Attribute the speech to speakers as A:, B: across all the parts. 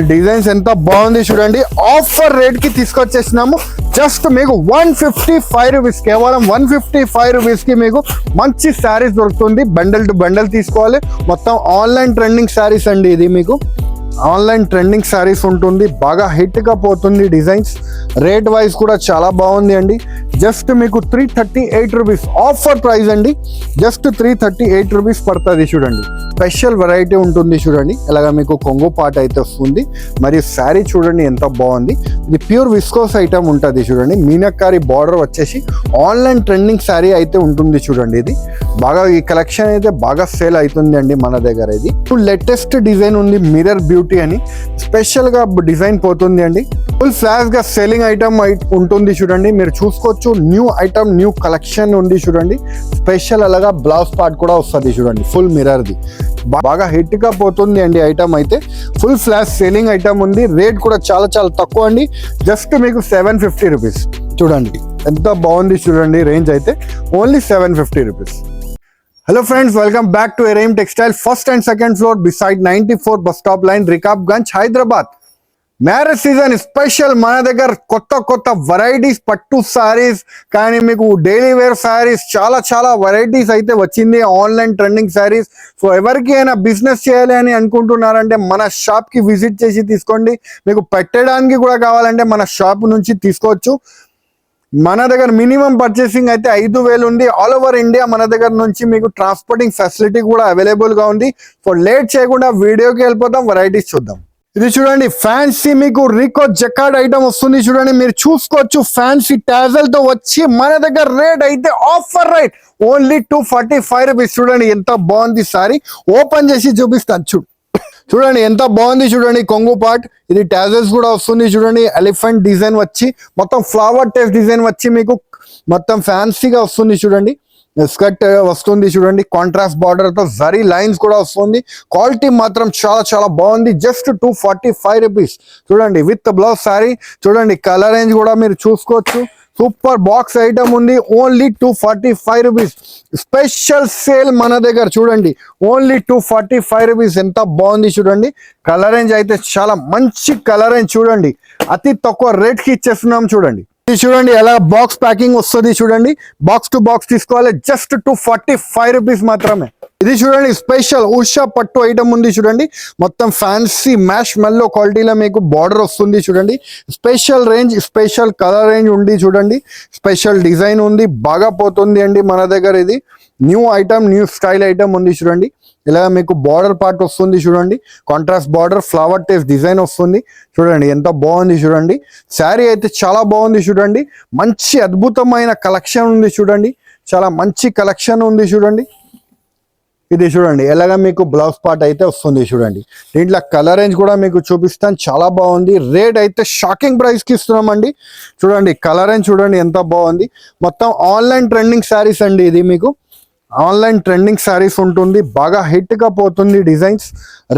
A: Designs ఎంత బాగుంది చూడండి. ఆఫర్ రేట్కి తీసుకొచ్చేసినాము. జస్ట్ మీకు వన్ ఫిఫ్టీ ఫైవ్ రూపీస్ కేవలం వన్ ఫిఫ్టీ ఫైవ్ రూపీస్కి మీకు మంచి శారీస్ దొరుకుతుంది. బండల్ టు బండల్ తీసుకోవాలి. మొత్తం ఆన్లైన్ ట్రెండింగ్ శారీస్ అండి ఇది మీకు. ఆన్లైన్ ట్రెండింగ్ శారీస్ ఉంటుంది. బాగా హిట్గా పోతుంది డిజైన్స్ రేట్ వైజ్ కూడా చాలా బాగుంది అండి. జస్ట్ మీకు three thirty eight rupees offer price అండి. Just three thirty eight rupees పడుతుంది చూడండి. స్పెషల్ వెరైటీ ఉంటుంది చూడండి. ఇలాగ మీకు కొంగు పాట అయితే వస్తుంది. మరియు శారీ చూడండి ఎంత బాగుంది. ఇది ప్యూర్ విస్కోస్ ఐటమ్ ఉంటుంది చూడండి. మీనక్కారి బార్డర్ వచ్చేసి ఆన్లైన్ ట్రెండింగ్ శారీ అయితే ఉంటుంది చూడండి ఇది. బాగా ఈ కలెక్షన్ అయితే బాగా సేల్ అవుతుంది అండి మన దగ్గర ఇది. లేటెస్ట్ డిజైన్ ఉంది మిరర్ బ్యూటీ అని. స్పెషల్గా డిజైన్ పోతుంది అండి. ఫుల్ ఫ్లాష్గా సెల్లింగ్ ఐటమ్ ఉంటుంది చూడండి. మీరు చూసుకోవచ్చు న్యూ ఐటమ్ న్యూ కలెక్షన్ ఉంది చూడండి. స్పెషల్ అలాగా బ్లౌజ్ పార్ట్ కూడా వస్తుంది చూడండి ఫుల్ మిరర్ది బాగా హిట్గా పోతుంది అండి ఐటమ్ అయితే. ఫుల్ ఫ్లాష్ సెల్లింగ్ ఐటమ్ ఉంది. రేట్ కూడా చాలా చాలా తక్కువ అండి. జస్ట్ మీకు సెవెన్ ఫిఫ్టీ రూపీస్ చూడండి ఎంత బాగుంది చూడండి రేంజ్ అయితే. Only seven fifty rupees hello friends welcome back to Eraim textile first and second floor beside ninety four bus stop line Rikabganj Hyderabad marriage season special మన దగ్గర కొత్త కొత్త వెరైటీస్ పట్టు సారీస్ కానీ మీకు డైలీ వేర్ సారీస్ చాలా చాలా వెరైటీస్ అయితే వచ్చింది. ఆన్లైన్ ట్రెండింగ్ సారీస్ సో ఎవరికి అయినా బిజినెస్ చేయాలి అని అనుకుంటున్నారంటే మన షాప్కి విజిట్ చేసి తీసుకోండి. మీకు పెట్టడానికి కూడా కావాలంటే మన షాప్ నుంచి తీసుకోవచ్చు. మన దగ్గర మినిమం పర్చేసింగ్ అయితే ఐదు వేలు ఉంది. ఆల్ ఓవర్ ఇండియా మన దగ్గర నుంచి మీకు ట్రాన్స్పోర్టింగ్ ఫెసిలిటీ కూడా అవైలబుల్గా ఉంది. సో లేట్ చేయకుండా వీడియోకి వెళ్ళిపోతాం వెరైటీస్ చూద్దాం. ఇది చూడండి ఫ్యాన్సీ మీకు రికో జకార్డ్ ఐటమ్ వస్తుంది చూడండి. మీరు చూసుకోవచ్చు ఫ్యాన్సీ టాజల్తో వచ్చి మన దగ్గర రేట్ అయితే offer right only two forty five rupees చూడండి ఎంత బాగుంది సారీ ఓపెన్ చేసి చూపిస్తాను చూడు. చూడండి ఎంత బాగుంది చూడండి కొంగు పార్ట్. ఇది టాజెస్ కూడా వస్తుంది చూడండి ఎలిఫెంట్ డిజైన్ వచ్చి మొత్తం ఫ్లవర్ టేస్ట్ డిజైన్ వచ్చి మీకు మొత్తం ఫ్యాన్సీగా వస్తుంది చూడండి. స్కర్ట్ వస్తుంది చూడండి కాంట్రాస్ట్ బార్డర్తో జరీ లైన్స్ కూడా వస్తుంది. క్వాలిటీ మాత్రం చాలా చాలా బాగుంది just two forty five rupees చూడండి విత్ బ్లౌజ్ సారీ చూడండి కలర్ రేంజ్ కూడా మీరు చూసుకోవచ్చు. సూపర్ బాక్స్ ఐటమ్ ఉంది. Only two forty five rupees special sale మన దగ్గర చూడండి. Only two forty five rupees ఎంత బాగుంది చూడండి. కలర్ రేంజ్ అయితే చాలా మంచి కలర్ రేంజ్ చూడండి. అతి తక్కువ రేట్కి ఇచ్చేస్తున్నాం చూడండి. ఇది చూడండి ఎలా బాక్స్ ప్యాకింగ్ వస్తుంది చూడండి. బాక్స్ టు బాక్స్ తీసుకోవాలి. Just two forty five rupees మాత్రమే. ఇది చూడండి స్పెషల్ ఉషా పట్టు ఐటమ్ ఉంది చూడండి. మొత్తం ఫ్యాన్సీ మ్యాష్ మెల్లో క్వాలిటీలో మీకు బార్డర్ వస్తుంది చూడండి. Special range special colour range ఉంది చూడండి. స్పెషల్ డిజైన్ ఉంది. బాగా పోతుంది అండి మన దగ్గర ఇది. New item new style item ఉంది చూడండి. ఇలా మీకు బార్డర్ పార్ట్ వస్తుంది చూడండి. Contrast border flower taste design వస్తుంది. చూడండి ఎంత బాగుంది చూడండి. శారీ అయితే చాలా బాగుంది చూడండి. మంచి అద్భుతమైన కలెక్షన్ ఉంది చూడండి. చాలా మంచి కలెక్షన్ ఉంది చూడండి. ఇది చూడండి ఎలాగ మీకు బ్లౌజ్ పార్ట్ అయితే వస్తుంది చూడండి. దీంట్లో కలర్ రేంజ్ కూడా మీకు చూపిస్తాను. చాలా బాగుంది. రేట్ అయితే షాకింగ్ ప్రైస్కి ఇస్తున్నామండి. చూడండి కలర్ రేంజ్ చూడండి ఎంత బాగుంది. మొత్తం ఆన్లైన్ ట్రెండింగ్ శారీస్ అండి ఇది మీకు. ఆన్లైన్ ట్రెండింగ్ శారీస్ ఉంటుంది. బాగా హిట్గా పోతుంది డిజైన్స్.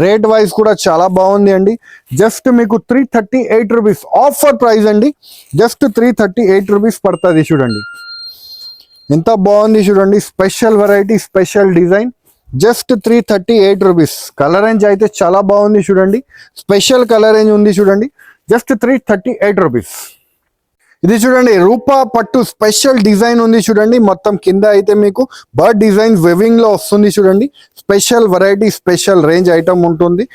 A: రేట్ వైజ్ కూడా చాలా బాగుంది అండి. జస్ట్ మీకు three thirty eight rupees offer price అండి. Just three thirty eight rupees పడుతుంది చూడండి. ఎంత బాగుంది చూడండి. Special variety special design. Just three thirty eight rupees colour range అయితే చాలా బాగుంది చూడండి. స్పెషల్ కలర్ రేంజ్ ఉంది చూడండి. Just three thirty eight rupees ఇది చూడండి రూపా పట్టు స్పెషల్ డిజైన్ ఉంది చూడండి మొత్తం కింద అయితే మీకు బర్డ్ డిజైన్ వెవింగ్లో వస్తుంది చూడండి special variety special range item ఉంటుంది.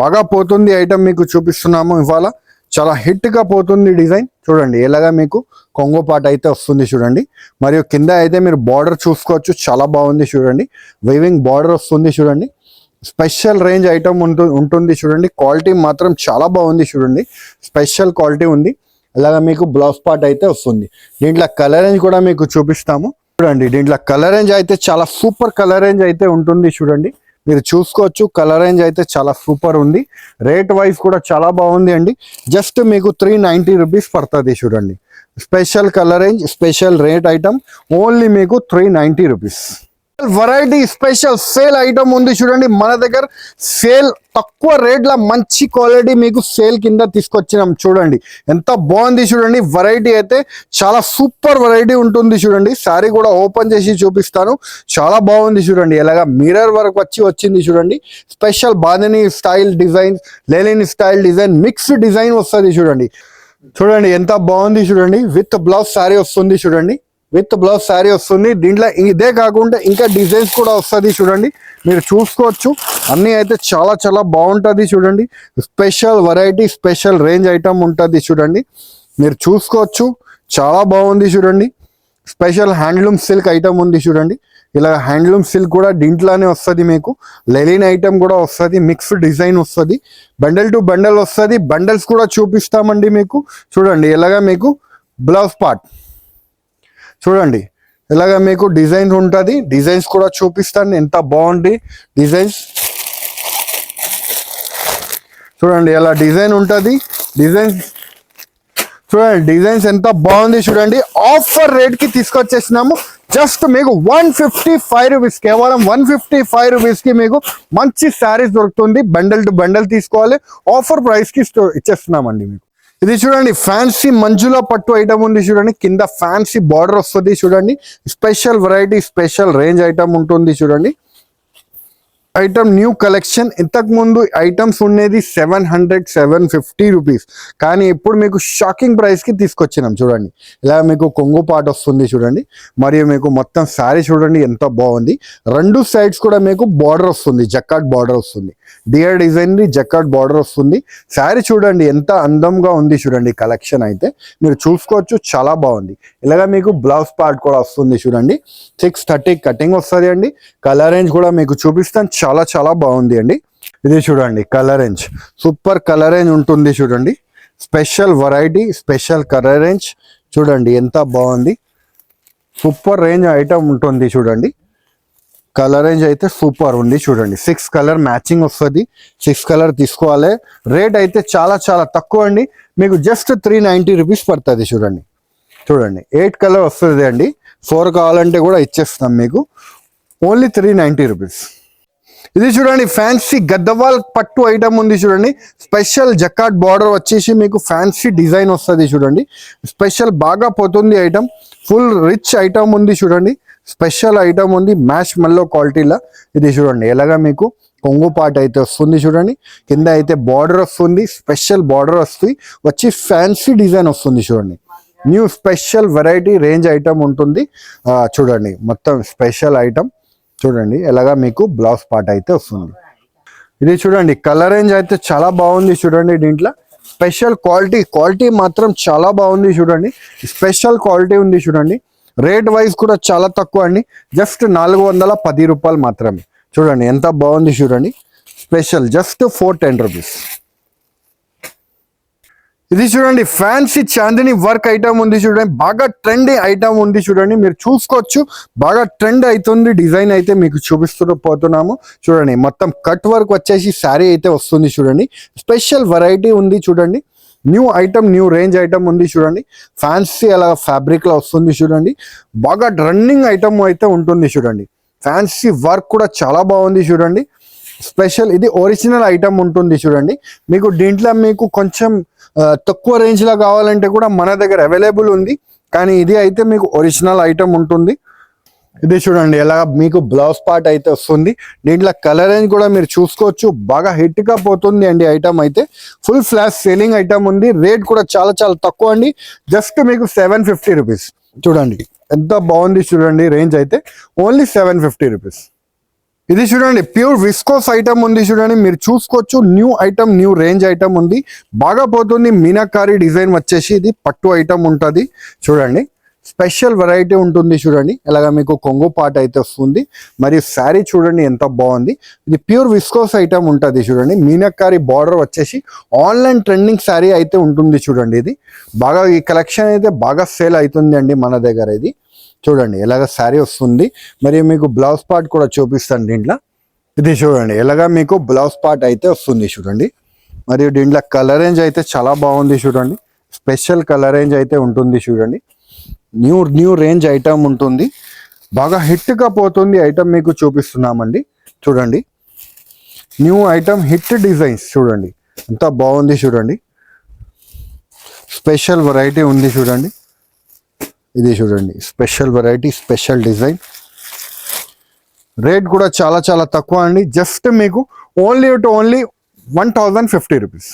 A: బాగా పోతుంది ఐటమ్ మీకు చూపిస్తున్నాము ఇవాళ. చాలా హిట్గా పోతుంది డిజైన్. చూడండి ఎలాగా మీకు కొంగో పాట అయితే వస్తుంది చూడండి. మరియు కింద అయితే మీరు బార్డర్ చూసుకోవచ్చు చాలా బాగుంది చూడండి. వేవింగ్ బార్డర్ వస్తుంది చూడండి. స్పెషల్ రేంజ్ ఐటమ్ ఉంటుంది చూడండి. క్వాలిటీ మాత్రం చాలా బాగుంది చూడండి. స్పెషల్ క్వాలిటీ ఉంది. అలాగా మీకు బ్లౌజ్ పార్ట్ అయితే వస్తుంది. దీంట్లో కలర్ రేంజ్ కూడా మీకు చూపిస్తాము. చూడండి దీంట్లో కలర్ రేంజ్ అయితే చాలా సూపర్ కలర్ రేంజ్ అయితే ఉంటుంది చూడండి. మీరు చూసుకోవచ్చు కలర్ రేంజ్ అయితే చాలా సూపర్ ఉంది. రేట్ వైజ్ కూడా చాలా బాగుంది అండి. జస్ట్ మీకు త్రీ నైంటీ రూపీస్ పడుతుంది చూడండి. Special colour range special rate item only మీకు three ninety rupees variety special sale item ఉంది చూడండి. మన దగ్గర సేల్ తక్కువ రేట్ల మంచి క్వాలిటీ మీకు సేల్ కింద తీసుకొచ్చినాం చూడండి. ఎంత బాగుంది చూడండి. వెరైటీ అయితే చాలా సూపర్ వెరైటీ ఉంటుంది చూడండి. శారీ కూడా ఓపెన్ చేసి చూపిస్తాను. చాలా బాగుంది చూడండి. ఎలాగా మిర్రర్ వరకు వచ్చి వచ్చింది చూడండి. Special bandhani style design linen style design mix design వస్తుంది చూడండి. చూడండి ఎంత బాగుంది చూడండి. విత్ బ్లౌజ్ శారీ వస్తుంది చూడండి. విత్ బ్లౌజ్ శారీ వస్తుంది. దీంట్లో ఇదే కాకుండా ఇంకా డిజైన్స్ కూడా వస్తుంది చూడండి. మీరు చూసుకోవచ్చు. అన్నీ అయితే చాలా చాలా బాగుంటుంది చూడండి. Special variety special range item ఉంటుంది చూడండి. మీరు చూసుకోవచ్చు. చాలా బాగుంది చూడండి. స్పెషల్ హ్యాండ్లూమ్ సిల్క్ ఐటమ్ ఉంది చూడండి. ఇలా హ్యాండ్లూమ్ సిల్క్ కూడా దీంట్లోనే వస్తుంది మీకు. లెలిన్ ఐటమ్ కూడా వస్తుంది. మిక్స్ డిజైన్ వస్తుంది. బండల్ టు బండల్ వస్తుంది. బండల్స్ కూడా చూపిస్తామండి మీకు. చూడండి ఇలాగా మీకు బ్లౌజ్ పార్ట్. చూడండి. ఇలాగ మీకు డిజైన్స్ ఉంటుంది. డిజైన్స్ కూడా చూపిస్తాను. ఎంత బాగుంది డిజైన్స్. చూడండి ఇలా డిజైన్ ఉంటుంది. డిజైన్స్. చూడండి డిజైన్స్ ఎంత బాగుంది చూడండి. ఆఫర్ రేట్కి తీసుకొచ్చేసినాము. జస్ట్ మీకు వన్ ఫిఫ్టీ ఫైవ్ రూపీస్ కేవలం వన్ ఫిఫ్టీ ఫైవ్ రూపీస్కి మీకు మంచి శారీస్ దొరుకుతుంది. బండల్ టు బండల్ తీసుకోవాలి. ఆఫర్ ప్రైస్కి ఇచ్చేస్తున్నామండి మీకు. ఇది చూడండి ఫ్యాన్సీ మంజుల పట్టు ఐటమ్ ఉంది చూడండి కింద ఫ్యాన్సీ బార్డర్ వస్తుంది చూడండి special variety special range item ఉంటుంది చూడండి. Item new collection. ఇంతకు ముందు ఐటమ్స్ ఉండేది seven hundred seven fifty rupees. కానీ ఇప్పుడు మీకు షాకింగ్ ప్రైస్కి తీసుకొచ్చినాం. చూడండి. ఇలా మీకు కొంగు పాట వస్తుంది చూడండి. మరియు మీకు మొత్తం శారీ చూడండి ఎంత బాగుంది. రెండు సైడ్స్ కూడా మీకు బార్డర్ వస్తుంది. జక్కాట్ బార్డర్ వస్తుంది. డియర్ డిజైన్ది జక్కాట్ బార్డర్ వస్తుంది. శారీ చూడండి ఎంత అందంగా ఉంది చూడండి కలెక్షన్ అయితే. మీరు చూసుకోవచ్చు చాలా బాగుంది. ఇలాగా మీకు బ్లౌజ్ పార్ట్ కూడా వస్తుంది చూడండి. సిక్స్ థర్టీ కటింగ్ వస్తుంది అండి. కలర్ రేంజ్ కూడా మీకు చూపిస్తాను చాలా చాలా బాగుంది అండి. ఇది చూడండి colour range super colour range ఉంటుంది చూడండి. Special variety special colour range చూడండి ఎంత బాగుంది. సూపర్ రేంజ్ ఐటమ్ ఉంటుంది చూడండి. కలర్ రేంజ్ అయితే సూపర్ ఉంది చూడండి. సిక్స్ కలర్ మ్యాచింగ్ వస్తుంది. సిక్స్ కలర్ తీసుకోవాలి. రేట్ అయితే చాలా చాలా తక్కువ అండి. మీకు జస్ట్ త్రీ నైంటీ రూపీస్ పడుతుంది చూడండి. చూడండి ఎయిట్ కలర్ వస్తుంది అండి. ఫోర్ కావాలంటే కూడా ఇచ్చేస్తాం మీకు. ఓన్లీ త్రీ నైంటీ రూపీస్ ఇది చూడండి ఫ్యాన్సీ గద్దవాల్ పట్టు ఐటమ్ ఉంది చూడండి. స్పెషల్ జకాట్ బార్డర్ వచ్చేసి మీకు ఫ్యాన్సీ డిజైన్ వస్తుంది చూడండి. స్పెషల్ బాగా పోతుంది ఐటమ్ ఫుల్ రిచ్ ఐటమ్ ఉంది చూడండి. స్పెషల్ ఐటమ్ ఉంది మ్యాష్ మల్లో క్వాలిటీలో ఇది చూడండి ఎలాగా మీకు కొంగు పాట అయితే వస్తుంది చూడండి. కింద అయితే బార్డర్ వస్తుంది స్పెషల్ బార్డర్ వస్తుంది. వచ్చి ఫ్యాన్సీ డిజైన్ వస్తుంది చూడండి. New special variety range item ఉంటుంది. చూడండి మొత్తం స్పెషల్ ఐటమ్ చూడండి ఎలాగా మీకు బ్లౌజ్ పార్ట్ అయితే వస్తుంది. ఇది చూడండి కలర్ రేంజ్ అయితే చాలా బాగుంది చూడండి దీంట్లో. స్పెషల్ క్వాలిటీ క్వాలిటీ మాత్రం చాలా బాగుంది చూడండి. స్పెషల్ క్వాలిటీ ఉంది చూడండి. రేట్ వైజ్ కూడా చాలా తక్కువ అండి. జస్ట్ నాలుగు వందల పది రూపాయలు మాత్రమే. చూడండి ఎంత బాగుంది చూడండి. Special just four ten rupees. ఇది చూడండి ఫ్యాన్సీ చాందిని వర్క్ ఐటమ్ ఉంది చూడండి బాగా ట్రెండ్ ఐటమ్ ఉంది చూడండి మీరు చూసుకోవచ్చు. బాగా ట్రెండ్ అవుతుంది డిజైన్ అయితే మీకు చూపిస్తూ పోతున్నాము. చూడండి మొత్తం కట్ వర్క్ వచ్చేసి శారీ అయితే వస్తుంది చూడండి. స్పెషల్ వెరైటీ ఉంది చూడండి. New item new range item ఉంది చూడండి. ఫ్యాన్సీ అలా ఫ్యాబ్రిక్లో వస్తుంది చూడండి. బాగా రన్నింగ్ ఐటమ్ అయితే ఉంటుంది చూడండి. ఫ్యాన్సీ వర్క్ కూడా చాలా బాగుంది చూడండి. స్పెషల్ ఇది ఒరిజినల్ ఐటమ్ ఉంటుంది చూడండి. మీకు దీంట్లో మీకు కొంచెం తక్కువ రేంజ్లో కావాలంటే కూడా మన దగ్గర అవైలబుల్ ఉంది. కానీ ఇది అయితే మీకు ఒరిజినల్ ఐటమ్ ఉంటుంది. ఇది చూడండి ఎలా మీకు బ్లౌజ్ పార్ట్ అయితే వస్తుంది. దీంట్లో కలర్ రేంజ్ కూడా మీరు చూసుకోవచ్చు. బాగా హిట్గా పోతుంది అండి ఐటమ్ అయితే. ఫుల్ ఫ్లాష్ సేలింగ్ ఐటమ్ ఉంది. రేట్ కూడా చాలా చాలా తక్కువ అండి. జస్ట్ మీకు సెవెన్ ఫిఫ్టీ రూపీస్ చూడండి ఎంత బాగుంది చూడండి రేంజ్ అయితే. ఓన్లీ సెవెన్ ఫిఫ్టీ రూపీస్ ఇది చూడండి ప్యూర్ విస్కోస్ ఐటమ్ ఉంది చూడండి మీరు చూసుకోవచ్చు. New item new range item ఉంది. బాగా పోతుంది మీనాకారి డిజైన్ వచ్చేసి ఇది పట్టు ఐటమ్ ఉంటుంది. చూడండి స్పెషల్ వెరైటీ ఉంటుంది చూడండి. ఇలాగ మీకు కొంగు పాట అయితే వస్తుంది. మరియు శారీ చూడండి ఎంత బాగుంది. ఇది ప్యూర్ విస్కోస్ ఐటమ్ ఉంటుంది చూడండి. మీనక్కారి బార్డర్ వచ్చేసి ఆన్లైన్ ట్రెండింగ్ శారీ అయితే ఉంటుంది చూడండి ఇది. బాగా ఈ కలెక్షన్ అయితే బాగా సేల్ అవుతుంది అండి మన దగ్గర ఇది. చూడండి ఎలాగ శారీ వస్తుంది. మరియు మీకు బ్లౌజ్ పార్ట్ కూడా చూపిస్తాను దీంట్లో. ఇది చూడండి ఎలాగ మీకు బ్లౌజ్ పార్ట్ అయితే వస్తుంది చూడండి. మరియు దీంట్లో కలర్ రేంజ్ అయితే చాలా బాగుంది చూడండి. స్పెషల్ కలర్ రేంజ్ అయితే ఉంటుంది చూడండి. న్యూ న్యూ రేంజ్ ఐటమ్ ఉంటుంది. బాగా హిట్గా పోతుంది ఐటమ్ మీకు చూపిస్తున్నామండి. చూడండి. న్యూ ఐటమ్ హిట్ డిజైన్స్ చూడండి. ఎంత బాగుంది చూడండి. స్పెషల్ వెరైటీ ఉంది చూడండి. ఇది చూడండి. Special variety special design. Rate కూడా చాలా చాలా తక్కువ అండి. జస్ట్ మీకు only two only one thousand fifty rupees.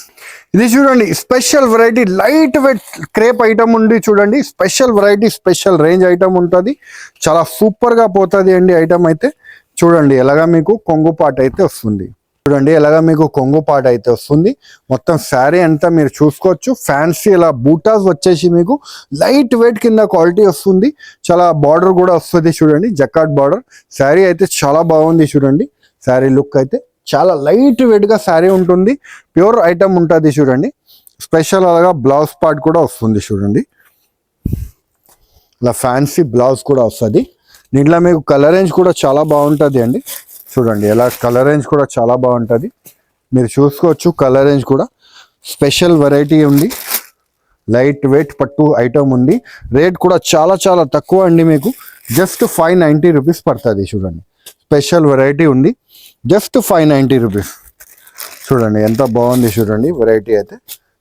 A: ఇది చూడండి special variety light weight crepe item ఉంది చూడండి. Special variety special range item ఉంటుంది. చాలా సూపర్గా పోతుంది అండి ఐటమ్ అయితే. చూడండి ఎలాగా మీకు కొంగు పాట అయితే వస్తుంది. చూడండి ఎలాగా మీకు కొంగు పాట అయితే వస్తుంది. మొత్తం శారీ అంతా మీరు చూసుకోవచ్చు. ఫ్యాన్సీ ఇలా బూటాస్ వచ్చేసి మీకు లైట్ వెయిట్ కింద క్వాలిటీ వస్తుంది. చాలా బార్డర్ కూడా వస్తుంది చూడండి జకాట్ బార్డర్. శారీ అయితే చాలా బాగుంది చూడండి. శారీ లుక్ అయితే చాలా లైట్ వెయిట్గా శారీ ఉంటుంది. ప్యూర్ ఐటమ్ ఉంటుంది చూడండి. స్పెషల్ అలాగా బ్లౌజ్ పార్ట్ కూడా వస్తుంది చూడండి. ఇలా ఫ్యాన్సీ బ్లౌజ్ కూడా వస్తుంది. దీంట్లో మీకు కలర్ రేంజ్ కూడా చాలా బాగుంటుంది అండి. చూడండి ఎలా కలర్ రేంజ్ కూడా చాలా బాగుంటుంది. మీరు చూసుకోవచ్చు కలర్ రేంజ్ కూడా. స్పెషల్ వెరైటీ ఉంది. లైట్ వెయిట్ పట్టు ఐటమ్ ఉంది. రేట్ కూడా చాలా చాలా తక్కువ అండి మీకు. జస్ట్ ఫైవ్ నైంటీ రూపీస్ పడుతుంది చూడండి. స్పెషల్ వెరైటీ ఉంది. జస్ట్ ఫైవ్ నైంటీ రూపీస్ చూడండి ఎంత బాగుంది చూడండి వెరైటీ అయితే.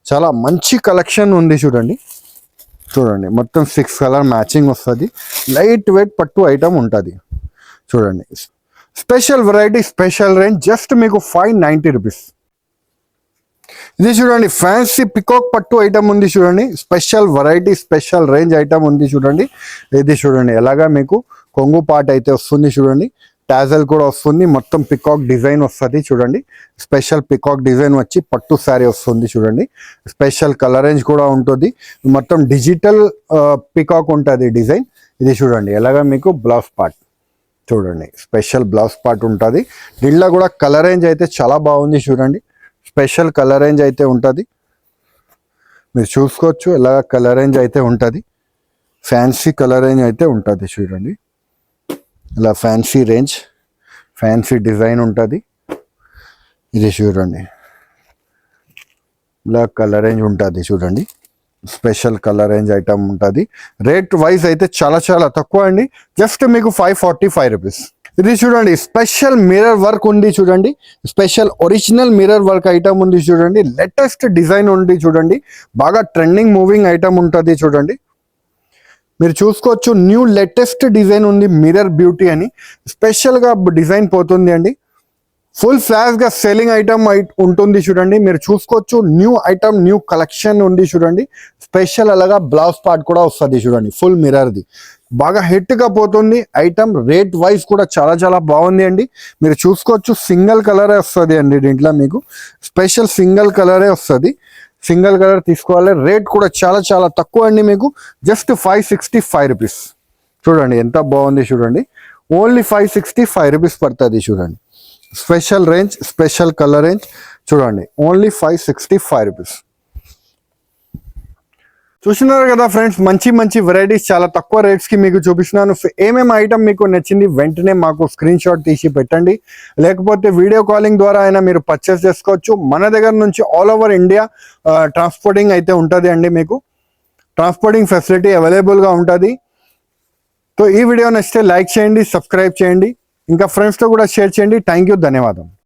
A: చాలా మంచి కలెక్షన్ ఉంది చూడండి. చూడండి మొత్తం సిక్స్ కలర్ మ్యాచింగ్ వస్తుంది. లైట్ వెయిట్ పట్టు ఐటమ్ ఉంటుంది. చూడండి special variety special range just మీకు ఫైవ్ నైంటీ రూపీస్. ఇది చూడండి ఫ్యాన్సీ పికాక్ పట్టు ఐటమ్ ఉంది చూడండి special variety special range item ఉంది చూడండి. ఇది చూడండి ఎలాగా మీకు కొంగు పాట అయితే వస్తుంది చూడండి టాజల్ కూడా వస్తుంది మొత్తం పికాక్ డిజైన్ వస్తుంది చూడండి. స్పెషల్ పికాక్ డిజైన్ వచ్చి పట్టు శారీ వస్తుంది చూడండి. స్పెషల్ కలర్ రేంజ్ కూడా ఉంటుంది మొత్తం డిజిటల్ పికాక్ ఉంటుంది డిజైన్. ఇది చూడండి ఎలాగా మీకు బ్లౌజ్ పార్ట్. చూడండి స్పెషల్ బ్లౌజ్ పార్ట్ ఉంటుంది. దీనిలో కూడా కలర్ రేంజ్ అయితే చాలా బాగుంది చూడండి. స్పెషల్ కలర్ రేంజ్ అయితే ఉంటుంది. మీరు చూసుకోవచ్చు ఎలా కలర్ రేంజ్ అయితే ఉంటుంది. ఫ్యాన్సీ కలర్ రేంజ్ అయితే ఉంటుంది చూడండి. ఇలా ఫ్యాన్సీ రేంజ్ ఫ్యాన్సీ డిజైన్ ఉంటుంది. ఇది చూడండి. ఇలా కలర్ రేంజ్ ఉంటుంది చూడండి. స్పెషల్ కలర్ రేంజ్ ఐటమ్ ఉంటుంది. రేట్ వైజ్ అయితే చాలా చాలా తక్కువ అండి. జస్ట్ మీకు ఫైవ్ ఫార్టీ ఫైవ్ రూపీస్ ఇది చూడండి స్పెషల్ మిర్రర్ వర్క్ ఉంది చూడండి. Special original mirror work item ఉంది చూడండి. లేటెస్ట్ డిజైన్ ఉంది చూడండి. బాగా ట్రెండింగ్ మూవింగ్ ఐటమ్ ఉంటుంది చూడండి. మీరు చూసుకోవచ్చు న్యూ లేటెస్ట్ డిజైన్ ఉంది మిర్రర్ బ్యూటీ అని. స్పెషల్గా డిజైన్ పోతుంది అండి. ఫుల్ ఫ్లాష్గా సెల్లింగ్ ఐటమ్ ఉంటుంది చూడండి. మీరు చూసుకోవచ్చు. న్యూ ఐటమ్ న్యూ కలెక్షన్ ఉంది చూడండి. స్పెషల్ అలాగా బ్లౌజ్ పార్ట్ కూడా వస్తుంది చూడండి. ఫుల్ మిరర్ది బాగా హిట్గా పోతుంది. ఐటమ్ రేట్ వైజ్ కూడా చాలా చాలా బాగుంది అండి. మీరు చూసుకోవచ్చు. సింగిల్ కలరే వస్తుంది అండి దీంట్లో మీకు. స్పెషల్ సింగిల్ కలరే వస్తుంది. సింగిల్ కలర్ తీసుకోవాలి. రేట్ కూడా చాలా చాలా తక్కువ అండి మీకు. Just five sixty five rupees. చూడండి ఎంత బాగుంది చూడండి. Only five sixty five rupees పడుతుంది చూడండి. Special range special colour range. చూడండి only five sixty five rupees చూస్తున్నారు కదా ఫ్రెండ్స్ మంచి మంచి వెరైటీస్ చాలా తక్కువ రేట్స్కి మీకు చూపిస్తున్నాను. ఏమేమి ఐటమ్ మీకు నచ్చింది వెంటనే మాకు స్క్రీన్ షాట్ తీసి పెట్టండి. లేకపోతే వీడియో కాలింగ్ ద్వారా అయినా మీరు పర్చేస్ చేసుకోవచ్చు. మన దగ్గర నుంచి ఆల్ ఓవర్ ఇండియా ట్రాన్స్పోర్టింగ్ అయితే ఉంటుంది అండి మీకు. ట్రాన్స్పోర్టింగ్ ఫెసిలిటీ అవైలబుల్గా ఉంటుంది. సో ఈ వీడియో నచ్చితే లైక్ చేయండి సబ్స్క్రైబ్ చేయండి. ఇంకా ఫ్రెండ్స్తో కూడా షేర్ చేయండి. థ్యాంక్ యూ ధన్యవాదం.